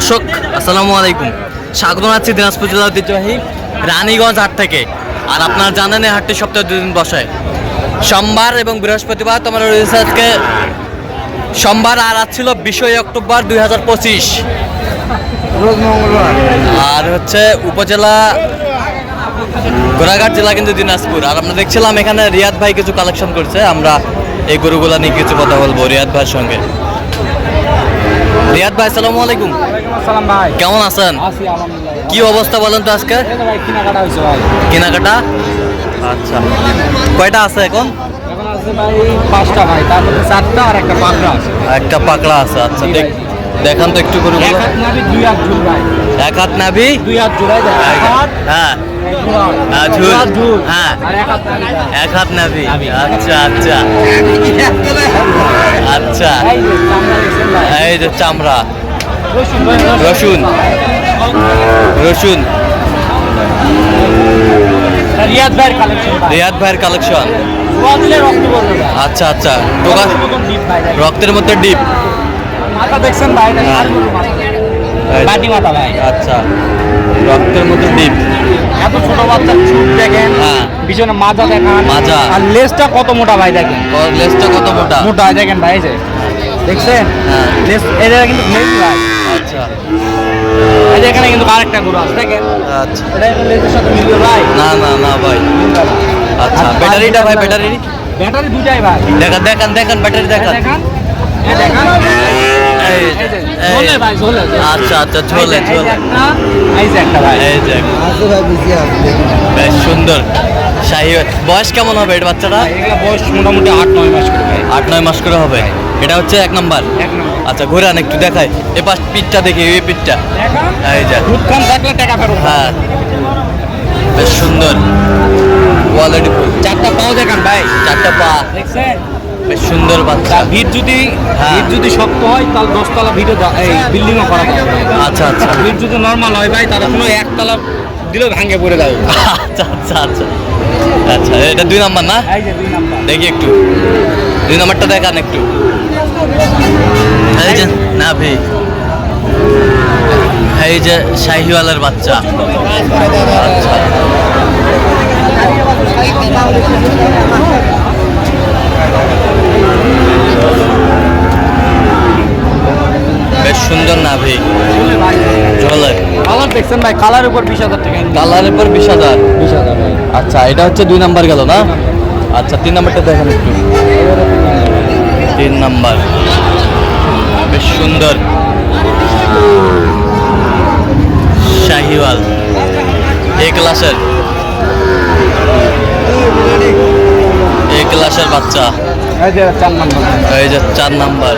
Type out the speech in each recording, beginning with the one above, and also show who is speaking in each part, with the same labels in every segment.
Speaker 1: দর্শক, আসসালামু আলাইকুম। স্বাগত আছি দিনাজপুর জেলা ঐতিহ্যবাহী রানীগঞ্জ হাট থেকে। আর আপনারা জানেন এই হাটটি সপ্তাহে দুদিন বসে। সোমবার এবং বৃহস্পতিবার তোমার রয়েছে আজকে সোমবার, আর আজ ছিল বিশই অক্টোবর দুই হাজার পঁচিশ। আর হচ্ছে উপজেলা গোড়াঘাট জেলা কিন্তু দিনাজপুর। আর আমরা দেখছিলাম এখানে রিয়াদ ভাই কিছু কালেকশন করছে। আমরা এই গরুগুলা নিয়ে কিছু কথা বলব রিয়াদ ভাইয়ের সঙ্গে। রিয়াদ ভাই, আসসালামু আলাইকুম।
Speaker 2: আসসালাম ভাই।
Speaker 1: কেমন আছেন?
Speaker 2: আলহামদুলিল্লাহ।
Speaker 1: কি অবস্থা বলেন তো আজকে?
Speaker 2: ভাই কেনাকাটা হয়েছে ভাই।
Speaker 1: কেনাকাটা? আচ্ছা। কয়টা আছে এখন?
Speaker 2: এখন আছে ভাই পাঁচটা ভাই তার চারটা আর একটা পাঁচটা আছে।
Speaker 1: একটা পাকড়া আছে আচ্ছা দেখ দেখান তো একটু গরুগুলো
Speaker 2: এক হাত নাবি দুই হাত ঝুল ভাই।
Speaker 1: এক হাত নাবি
Speaker 2: দুই হাত ঝুলাই দেয় এক হাত
Speaker 1: হ্যাঁ।
Speaker 2: এক।
Speaker 1: হ্যাঁ,
Speaker 2: হাত
Speaker 1: হ্যাঁ।
Speaker 2: এক হাত নাবি।
Speaker 1: আচ্ছা আচ্ছা। আচ্ছা
Speaker 2: এই যে চামড়া। রসুন।
Speaker 1: রসুন।
Speaker 2: রিয়াদ ভাইয়ের কালেকশন
Speaker 1: রিয়াদ ভাইয়ের কালেকশন আচ্ছা আচ্ছা। টোকা?
Speaker 2: রক্তের
Speaker 1: মধ্যে ডিপ?
Speaker 2: মাথা দেখছেন ভাই
Speaker 1: হ্যাঁ।
Speaker 2: মাথা। বাটি মাথা ভাই।
Speaker 1: আচ্ছা। রক্তের মধ্যে ডিপ?
Speaker 2: এত ছোট বাচ্চার চুপ দেখেন।
Speaker 1: হ্যাঁ।
Speaker 2: পিছনে মাজা দেখান।
Speaker 1: মাজা।
Speaker 2: আর লেজটা কত মোটা ভাই দেখেন।
Speaker 1: লেজটা কত মোটা?
Speaker 2: মোটা দেখেন ভাই এই যে। দেখছেন?
Speaker 1: হ্যাঁ।
Speaker 2: লেজ এটা কিন্তু লেজ ভাই।
Speaker 1: আচ্ছা।
Speaker 2: এই যে এখানে কিন্তু আরেকটা গরু আছে দেখেন।
Speaker 1: আচ্ছা।
Speaker 2: এটা কিন্তু লেজের সাথে মিলবে ভাই।
Speaker 1: না না না ভাই। আচ্ছা ব্যাটারিটা ভাই ব্যাটারি?
Speaker 2: ব্যাটারি দুটাই ভাই।
Speaker 1: দেখান দেখান দেখান ব্যাটারি দেখান।
Speaker 2: দেখান এই দেখান।
Speaker 1: এই
Speaker 2: এই যে,
Speaker 1: যে,
Speaker 2: ঝোলে
Speaker 1: এই।
Speaker 2: ভাই ঝোলে।
Speaker 1: আচ্ছা আচ্ছা
Speaker 2: এই
Speaker 1: ঝোলে
Speaker 2: এই যে
Speaker 1: ঝোলে।
Speaker 2: একটা, এই যে ভাই।
Speaker 1: বেশ সুন্দর। শাহি বয়স কেমন হবে এটা বাচ্চাটা?
Speaker 2: ভাই, বয়স মোটামুটি আট নয় মাস করে
Speaker 1: আট নয় মাস করে হবে? এটা হচ্ছে এক নাম্বার? আচ্ছা ঘুরে আন একটু দেখাই। এ পাশ পিঠটা দেখি এই পিঠটা। এই যে।
Speaker 2: দুধ খান থাকলে টাকা ফেরত
Speaker 1: হ্যাঁ। বেশ সুন্দর। কোয়ালিটি ফুল
Speaker 2: চারটা পাও দেখান ভাই।
Speaker 1: চারটা পা।
Speaker 2: দেখছেন?
Speaker 1: বেশ সুন্দর বাচ্চা।
Speaker 2: ভিড় যদি
Speaker 1: হ্যাঁ।
Speaker 2: ভিড় যদি শক্ত হয় তাহলে দশতলা ভিড়ও এই বিল্ডিংও করা
Speaker 1: আচ্ছা আচ্ছা।
Speaker 2: ভিড় যদি নর্মাল হয় ভাই তাহলে কোনো একতলা দিলেও ভাঙে পড়ে যাবে।
Speaker 1: আচ্ছা আচ্ছা আচ্ছা। আচ্ছা এটা দুই নাম্বার না? দেখি একটু। দুই নাম্বারটা দেখান একটু। না ভাই। এই যে শাহিওয়ালের বাচ্চা। আচ্ছা বেশ সুন্দর না ভাই। ঝোলের
Speaker 2: কালার দেখছেন ভাই কালার উপর বিশ হাজার টাকা।
Speaker 1: কালারের পর বিশ হাজার।
Speaker 2: বিশ হাজার
Speaker 1: আচ্ছা এটা হচ্ছে দুই নাম্বার গেল না? আচ্ছা তিন নাম্বারটা দেখেন একটু। তিন নাম্বার। বেশ সুন্দর। শাহিওয়াল। এ ক্লাসের। এ ক্লাসের বাচ্চা।
Speaker 2: এই যে চার নাম্বার।
Speaker 1: এই যে চার নাম্বার।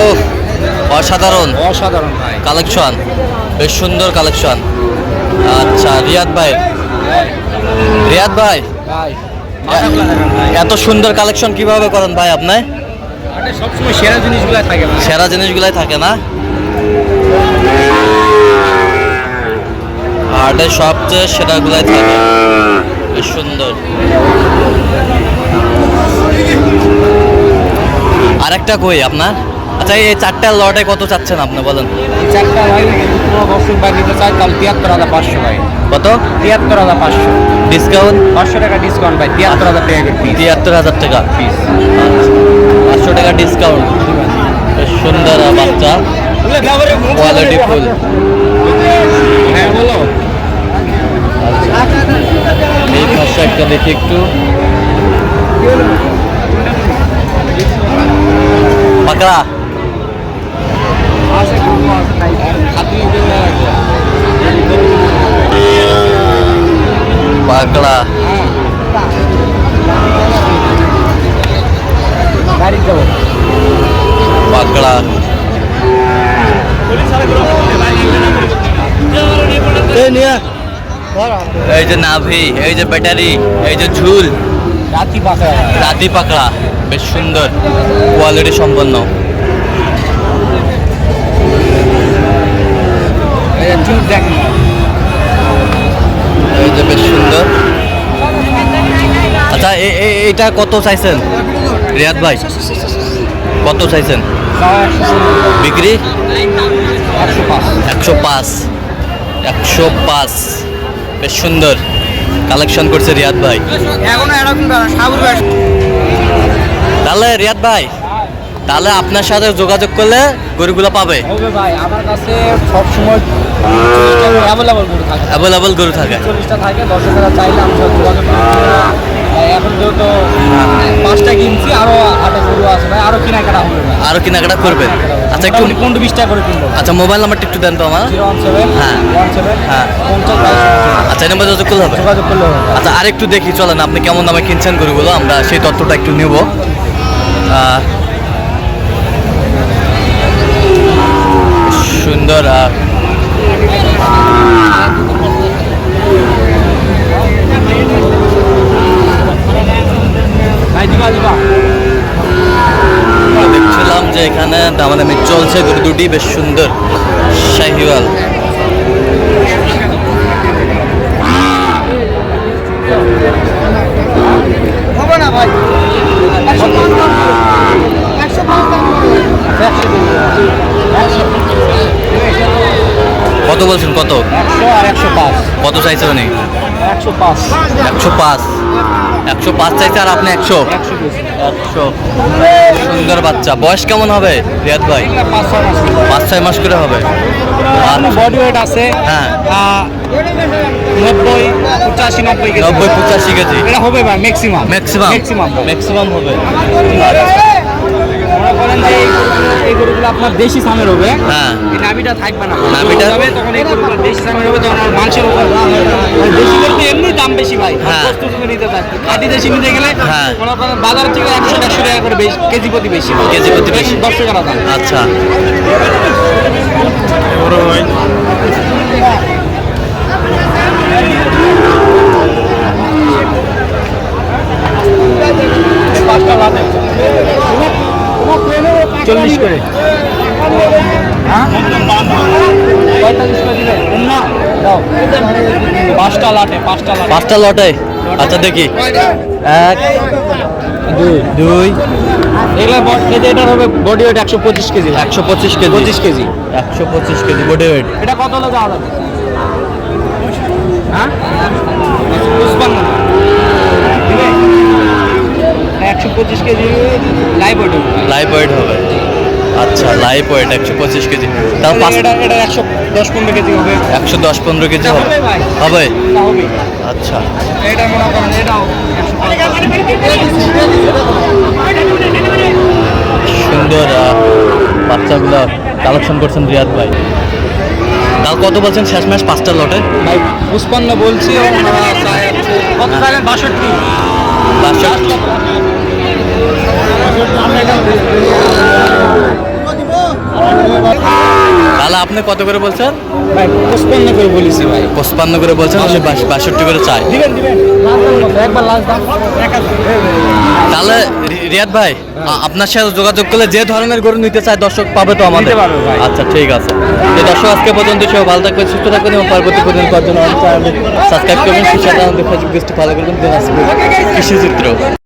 Speaker 1: ও অসাধারণ।
Speaker 2: অসাধারণ ভাই।
Speaker 1: কালেকশন। বেশ সুন্দর কালেকশন আচ্ছা রিয়াদ ভাই। রিয়াদ ভাই এত সুন্দর কালেকশন কীভাবে করেন ভাই আপনি?
Speaker 2: সবসময় সেরা জিনিসগুলো থাকে
Speaker 1: সেরা জিনিসগুলাই থাকে না? হাটে সবচেয়ে সেরাগুলাই থাকে। বেশ সুন্দর। আরেকটা কই আপনার? আচ্ছা এই চারটা লটে কত চাচ্ছেন আপনি বলেন।
Speaker 2: এই চারটা ভাই দর্শক ভাই নিতে চাই তাহলে তিয়াত্তর হাজার পাঁচশো ভাই।
Speaker 1: কত?
Speaker 2: তিয়াত্তর হাজার পাঁচশো।
Speaker 1: ডিসকাউন্ট
Speaker 2: পাঁচশো টাকা ডিসকাউন্ট ভাই তিয়াত্তর হাজার টাকা
Speaker 1: তিয়াত্তর হাজার টাকা।
Speaker 2: পিস
Speaker 1: পাঁচশো টাকা ডিসকাউন্ট সুন্দর বাচ্চা। Quality full.
Speaker 2: হ্যাঁ বলো।
Speaker 1: এই পাশে একটা দেখি একটু পাকড়া পাকড়া পাকড়া এই যে নাভি, এই যে ব্যাটারি, এই যে ঝুল।
Speaker 2: রাতি পাকা
Speaker 1: রাতি পাকড়া, বেশ সুন্দর কোয়ালিটি সম্পন্ন। এই যে বেশ সুন্দর। এ- এ- এইটা কত চাইছেন? রিয়াদ ভাই কত চাইছেন? বিক্রি?
Speaker 2: একশো পাঁচ।
Speaker 1: একশো পাঁচ। বেশ সুন্দর কালেকশন করছে রিয়াদ ভাই। তাহলে রিয়াদ ভাই তাহলে আপনার সাথে যোগাযোগ করলে গরুগুলো পাবে।
Speaker 2: ভাই আমার কাছে সবসময় অ্যাভেলেবল করে থাকে।
Speaker 1: অ্যাভেলেবল গরু থাকে।
Speaker 2: চল্লিশটা থাকে দশ টাকা চাইলে আমি যোগাযোগ এখন যেহেতু পাঁচটা কিনছি আরও হাটে গরু আছে ভাই আরও কেনাকাটা হবে
Speaker 1: আরও কেনাকাটা করবেন আচ্ছা একটু
Speaker 2: পনেরো বিশ টাকা করে কিনবো।
Speaker 1: আচ্ছা মোবাইল নাম্বারটা একটু দেন তো আমার। হ্যাঁ। হ্যাঁ। আচ্ছা এই নাম্বার যোগাযোগ করলে হবে?
Speaker 2: যোগাযোগ করলে হবে।
Speaker 1: আচ্ছা আর একটু দেখি চলেন আপনি কেমন দামে কিনছেন গরুগুলো আমরা সেই তথ্যটা একটু নেব। সুন্দর দেখছিলাম যে এখানে দামাদামি চলছে গরু দুটি বেশ সুন্দর। শাহিওয়াল।
Speaker 2: হবে না ভাই।
Speaker 1: কত বলছেন? কত? কত চাইছে উনি?
Speaker 2: একশো পাঁচ।
Speaker 1: একশো পাঁচ। একশো পাঁচ চাইছে আর আপনি একশো।
Speaker 2: একশো।
Speaker 1: সুন্দর বাচ্চা। বয়স কেমন হবে রিয়াদ ভাই?
Speaker 2: পাঁচ ছয় মাস
Speaker 1: করে হবে। আচ্ছা।
Speaker 2: বডি ওয়েট আছে
Speaker 1: হ্যাঁ।
Speaker 2: নব্বই পঁচাশি নব্বই
Speaker 1: নব্বই পঁচাশি কেজি।
Speaker 2: এটা হবে ভাই ম্যাক্সিমাম
Speaker 1: ম্যাক্সিমাম
Speaker 2: ম্যাক্সিমাম
Speaker 1: ম্যাক্সিমাম হবে।
Speaker 2: মনে যে এই গরুগুলো আপনার দেশি সামের হবে।
Speaker 1: হ্যাঁ।
Speaker 2: এই নাভিটা থাকবে না।
Speaker 1: নাভিটা?
Speaker 2: হবে তখন এই গরুগুলো দেশি সামের হবে তখন আর মাংসের উপর আর দেশি গরু তো এমনি দাম বেশি ভাই।
Speaker 1: হ্যাঁ।
Speaker 2: বস্তু তুমি নিতে থাকবে খাঁটি দেশি নিতে গেলে
Speaker 1: হ্যাঁ।
Speaker 2: বাজার থেকে একশো একশো টাকা করে বেশি কেজি প্রতি বেশি।
Speaker 1: কেজি প্রতি বেশি।
Speaker 2: দশ টাকা দাম
Speaker 1: আচ্ছা।
Speaker 2: পাঁচটা লাটে পাঁচটা
Speaker 1: পাঁচটা লটে? আচ্ছা দেখি। এক
Speaker 2: দুই
Speaker 1: দুই।
Speaker 2: এগুলো যে হবে বডি ওয়েট একশো পঁচিশ কেজি।
Speaker 1: একশো পঁচিশ কেজি।
Speaker 2: পঁচিশ কেজি।
Speaker 1: একশো পঁচিশ কেজি বডি ওয়েট
Speaker 2: এটা কত হলে যাওয়া যাবে? হ্যাঁ? একশো পঁচিশ KG live weight
Speaker 1: live weight হবে। আচ্ছা লাইভ ওয়েট একশো পঁচিশ কেজি। তাও পাঁচ
Speaker 2: এটা একশো দশ পনেরো কেজি হবে।
Speaker 1: একশো দশ পনেরো কেজি হবে।
Speaker 2: হবে
Speaker 1: আচ্ছা।
Speaker 2: এটা মনে করেন এটাও
Speaker 1: সুন্দর বাচ্চাগুলো কালেকশন করছেন রিয়াদ ভাই। তাও কত বলছেন শেষ ম্যাচ পাঁচটা লটে?
Speaker 2: ভাই পুষ্পান্ন বলছি চাইলেন বাষট্টি।
Speaker 1: বাষট্টি। তাহলে আপনি কত করে বলছেন?
Speaker 2: ভাই পুষ্পান্ন করে বলেছি ভাই।
Speaker 1: পঁচপান্ন করে বলছেন উনি বাষট্টি করে চাই।
Speaker 2: দিবেন দিবেন। একবার লাস্ট দাম
Speaker 1: তাহলে রিয়াদ ভাই আপনার সাথে যোগাযোগ করলে যে ধরনের গরু নিতে চায় দর্শক পাবে তো আমাদের। আচ্ছা ঠিক আছে। যে দর্শক আজকে পর্যন্ত সব ভালো থাকবেন সুস্থ থাকবেন এবং পরবর্তী পর্যন্ত পাওয়ার জন্য সাবস্ক্রাইব করবেন সুস্থ ফেসবুক পেজটি ফলো করবেন দিনাজপুর কৃষি চিত্র